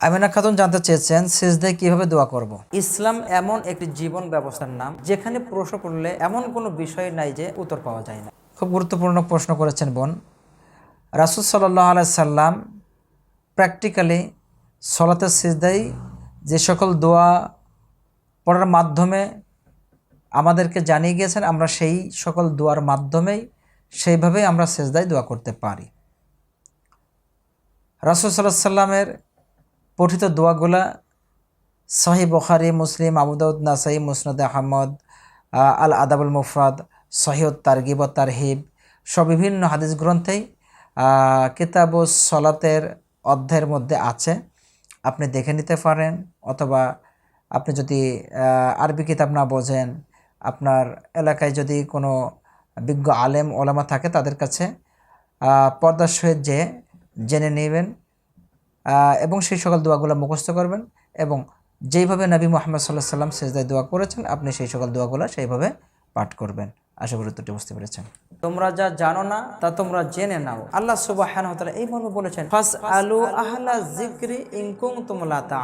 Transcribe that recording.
আমিনা খাতুন জানতে চেয়েছেন সিজদায় কীভাবে দোয়া করব। ইসলাম এমন একটি জীবন ব্যবস্থার নাম যেখানে প্রশ্ন করলে এমন কোনো বিষয় নাই যে উত্তর পাওয়া যায় না। খুব গুরুত্বপূর্ণ প্রশ্ন করেছেন বোন। রাসুল সাল্লাহ আলাই সাল্লাম প্র্যাকটিক্যালি সলাতের সিজদাই যে সকল দোয়া পড়ার মাধ্যমে আমাদেরকে জানিয়ে গিয়েছেন আমরা সেই সকল দোয়ার মাধ্যমেই সেইভাবেই আমরা সেজদায় দোয়া করতে পারি। রাসুল সাল্লাহ সাল্লামের পঠিত দোয়াগুলা সহি বখারি, মুসলিম, আবুদাউদ, নাসাই, মুসনদ আহমদ আল আদাবুল মুফরাদ সহিউদ তারগিব তারহিব সব বিভিন্ন হাদিস গ্রন্থেই কিতাব ও সলাতের অধ্যায়ের মধ্যে আছে। আপনি দেখে নিতে পারেন অথবা আপনি যদি আরবি কিতাব না বোঝেন, আপনার এলাকায় যদি কোনো বিজ্ঞ আলেম, ওলামা থাকে তাদের কাছে পর্দার সহিত যে, জেনে নেবেন। এবং সেই সকল দোয়াগুলো মুখস্থ করবেন এবং যেইভাবে নবী মোহাম্মদ সাল্লাহ সাল্লাম সেজদায় দোয়া করেছেন, আপনি সেই সকল দোয়াগুলো সেইভাবে পাঠ করবেন। আশা করি উত্তরটি বুঝতে পেরেছেন। তোমরা যা জানো না, তা তোমরা জেনে নাও। আল্লাহ সুবাহ এই এইভাবে বলেছেন ফাস আলু আহলা জিক্রি ইনকুম তোমলা তা